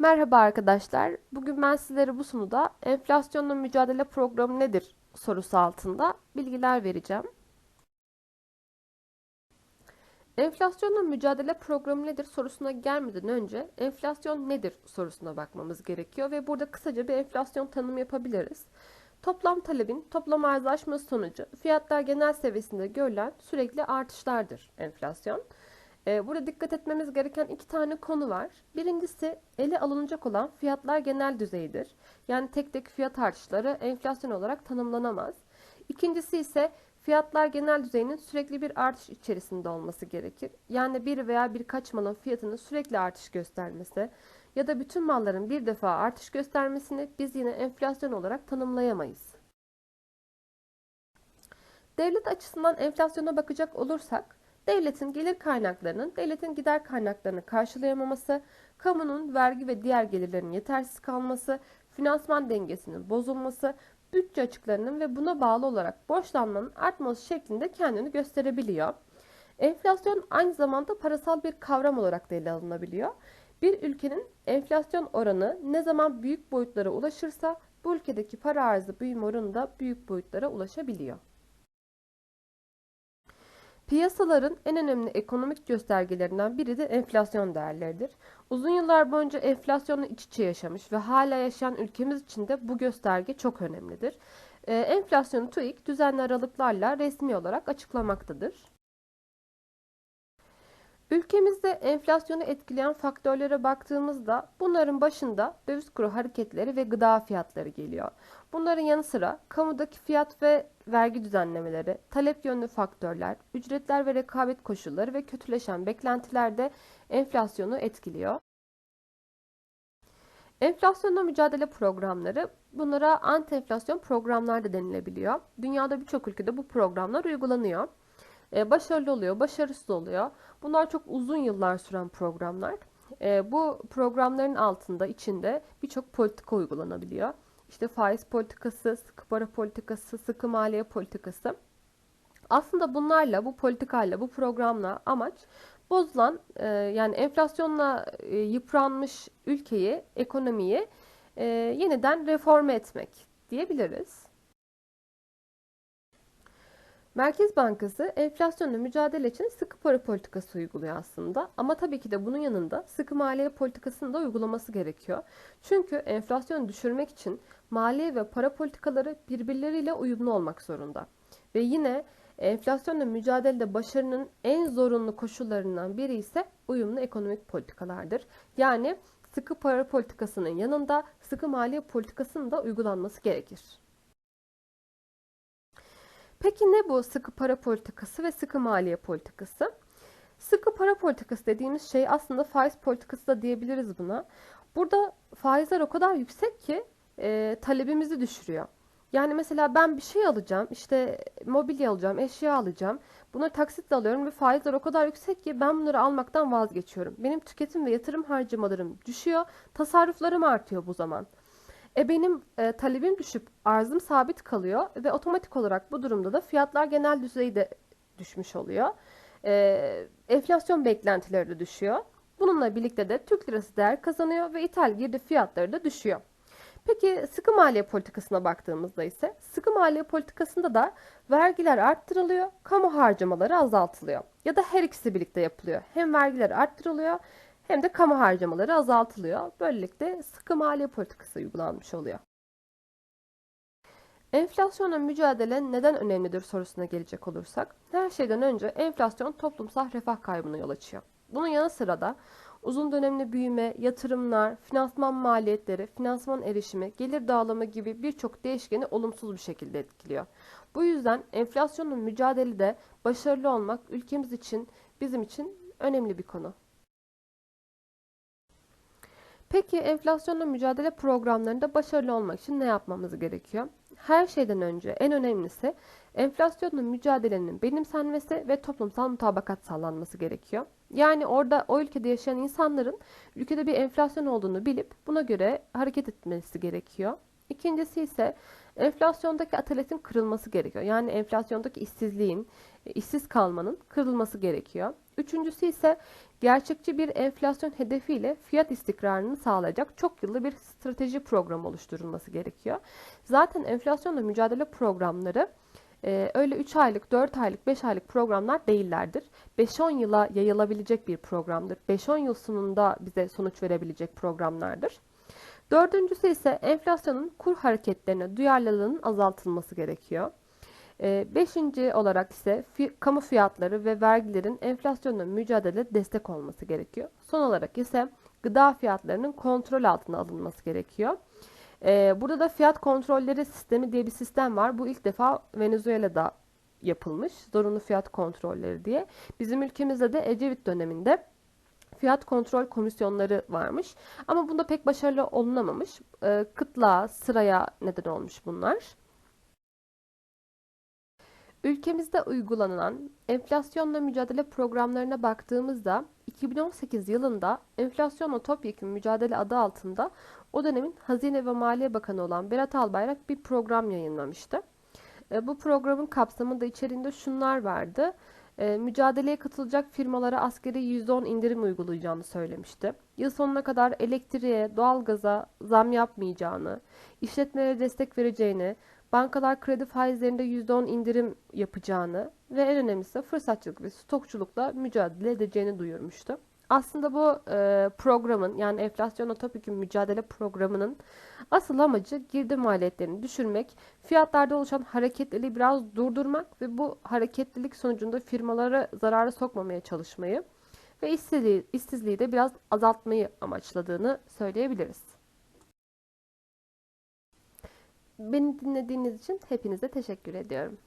Merhaba arkadaşlar. Bugün ben sizlere bu sunuda enflasyonla mücadele programı nedir sorusu altında bilgiler vereceğim. Enflasyonla mücadele programı nedir sorusuna gelmeden önce enflasyon nedir sorusuna bakmamız gerekiyor ve burada kısaca bir enflasyon tanımı yapabiliriz. Toplam talebin toplam arz aşması sonucu fiyatlar genel seviyesinde görülen sürekli artışlardır enflasyon. Ee, Burada dikkat etmemiz gereken iki tane konu var. Birincisi ele alınacak olan fiyatlar genel düzeydir. Yani tek tek fiyat artışları enflasyon olarak tanımlanamaz. İkincisi ise fiyatlar genel düzeyinin sürekli bir artış içerisinde olması gerekir. Yani bir veya birkaç malın fiyatının sürekli artış göstermesi ya da bütün malların bir defa artış göstermesini biz yine enflasyon olarak tanımlayamayız. Devlet açısından enflasyona bakacak olursak devletin gelir kaynaklarının devletin gider kaynaklarını karşılayamaması, kamunun vergi ve diğer gelirlerinin yetersiz kalması, finansman dengesinin bozulması, bütçe açıklarının ve buna bağlı olarak borçlanmanın artması şeklinde kendini gösterebiliyor. Enflasyon aynı zamanda parasal bir kavram olarak da ele alınabiliyor. Bir ülkenin enflasyon oranı ne zaman büyük boyutlara ulaşırsa bu ülkedeki para arzı büyüme oranı da büyük boyutlara ulaşabiliyor. Piyasaların en önemli ekonomik göstergelerinden biri de enflasyon değerleridir. Uzun yıllar boyunca enflasyonla iç içe yaşamış ve hala yaşayan ülkemiz için de bu gösterge çok önemlidir. Ee, enflasyonu TÜİK düzenli aralıklarla resmi olarak açıklamaktadır. Ülkemizde enflasyonu etkileyen faktörlere baktığımızda bunların başında döviz kuru hareketleri ve gıda fiyatları geliyor. Bunların yanı sıra kamudaki fiyat ve vergi düzenlemeleri, talep yönlü faktörler, ücretler ve rekabet koşulları ve kötüleşen beklentiler de enflasyonu etkiliyor. Enflasyonla mücadele programları bunlara anti-enflasyon programlar da denilebiliyor. Dünyada birçok ülkede bu programlar uygulanıyor. Ee, başarılı oluyor, başarısız oluyor. Bunlar çok uzun yıllar süren programlar. Ee, bu programların altında, içinde birçok politika uygulanabiliyor. İşte faiz politikası, sıkı para politikası, sıkı maliye politikası. Aslında bunlarla, bu politikayla, bu programla amaç bozulan e, yani enflasyonla e, yıpranmış ülkeyi, ekonomiyi e, yeniden reforme etmek diyebiliriz. Merkez Bankası enflasyonla mücadele için sıkı para politikası uyguluyor aslında. Ama tabii ki de bunun yanında sıkı maliye politikasını da uygulaması gerekiyor. Çünkü enflasyonu düşürmek için maliye ve para politikaları birbirleriyle uyumlu olmak zorunda. Ve yine enflasyonla mücadelede başarının en zorunlu koşullarından biri ise uyumlu ekonomik politikalardır. Yani sıkı para politikasının yanında sıkı maliye politikasının da uygulanması gerekir. Peki ne bu sıkı para politikası ve sıkı maliye politikası? Sıkı para politikası dediğimiz şey aslında faiz politikası da diyebiliriz buna. Burada faizler o kadar yüksek ki e, talebimizi düşürüyor. Yani mesela ben bir şey alacağım, işte mobilya alacağım, eşya alacağım. Bunları taksitle alıyorum ve faizler o kadar yüksek ki ben bunları almaktan vazgeçiyorum. Benim tüketim ve yatırım harcamalarım düşüyor, tasarruflarım artıyor bu zaman. E benim e, talebim düşüp arzım sabit kalıyor ve otomatik olarak bu durumda da fiyatlar genel düzeyde düşmüş oluyor. E, enflasyon beklentileri de düşüyor. Bununla birlikte de Türk lirası değer kazanıyor ve ithal girdi fiyatları da düşüyor. Peki sıkı maliye politikasına baktığımızda ise sıkı maliye politikasında da vergiler arttırılıyor, kamu harcamaları azaltılıyor. Ya da her ikisi birlikte yapılıyor. Hem vergiler arttırılıyor hem de kamu harcamaları azaltılıyor. Böylelikle sıkı maliye politikası uygulanmış oluyor. Enflasyonla mücadele neden önemlidir sorusuna gelecek olursak, her şeyden önce enflasyon toplumsal refah kaybına yol açıyor. Bunun yanı sıra da uzun dönemli büyüme, yatırımlar, finansman maliyetleri, finansman erişimi, gelir dağılımı gibi birçok değişkeni olumsuz bir şekilde etkiliyor. Bu yüzden enflasyonla mücadelede başarılı olmak ülkemiz için, bizim için önemli bir konu. Peki enflasyonla mücadele programlarında başarılı olmak için ne yapmamız gerekiyor? Her şeyden önce en önemlisi enflasyonla mücadelenin benimsenmesi ve toplumsal mutabakat sağlanması gerekiyor. Yani orada o ülkede yaşayan insanların ülkede bir enflasyon olduğunu bilip buna göre hareket etmesi gerekiyor. İkincisi ise enflasyondaki ataletin kırılması gerekiyor. Yani enflasyondaki işsizliğin, e, işsiz kalmanın kırılması gerekiyor. Üçüncüsü ise gerçekçi bir enflasyon hedefiyle fiyat istikrarını sağlayacak çok yıllı bir strateji programı oluşturulması gerekiyor. Zaten enflasyonla mücadele programları e, öyle 3 aylık, 4 aylık, 5 aylık programlar değillerdir. 5-10 yıla yayılabilecek bir programdır. 5-10 yıl sonunda bize sonuç verebilecek programlardır. Dördüncüsü ise enflasyonun kur hareketlerine duyarlılığının azaltılması gerekiyor. Ee, beşinci olarak ise kamu fiyatları ve vergilerin enflasyonla mücadele destek olması gerekiyor. Son olarak ise gıda fiyatlarının kontrol altına alınması gerekiyor. Ee, burada da fiyat kontrolleri sistemi diye bir sistem var. Bu ilk defa Venezuela'da yapılmış. Zorunlu fiyat kontrolleri diye. Bizim ülkemizde de Ecevit döneminde fiyat kontrol komisyonları varmış. Ama bunda pek başarılı olunamamış. E, kıtlığa, sıraya neden olmuş bunlar. Ülkemizde uygulanan enflasyonla mücadele programlarına baktığımızda 2018 yılında enflasyonla topyekun mücadele adı altında o dönemin Hazine ve Maliye Bakanı olan Berat Albayrak bir program yayınlamıştı. E, bu programın kapsamında içerisinde şunlar vardı. E, mücadeleye katılacak firmalara askeri %10 indirim uygulayacağını söylemişti. Yıl sonuna kadar elektriğe, doğalgaza zam yapmayacağını, işletmelere destek vereceğini, bankalar kredi faizlerinde %10 indirim yapacağını ve en önemlisi fırsatçılık ve stokçulukla mücadele edeceğini duyurmuştu. Aslında bu e, programın yani enflasyonla topyekun mücadele programının asıl amacı girdi maliyetlerini düşürmek, fiyatlarda oluşan hareketliliği biraz durdurmak ve bu hareketlilik sonucunda firmalara zarara sokmamaya çalışmayı ve işsizliği, işsizliği de biraz azaltmayı amaçladığını söyleyebiliriz. Beni dinlediğiniz için hepinize teşekkür ediyorum.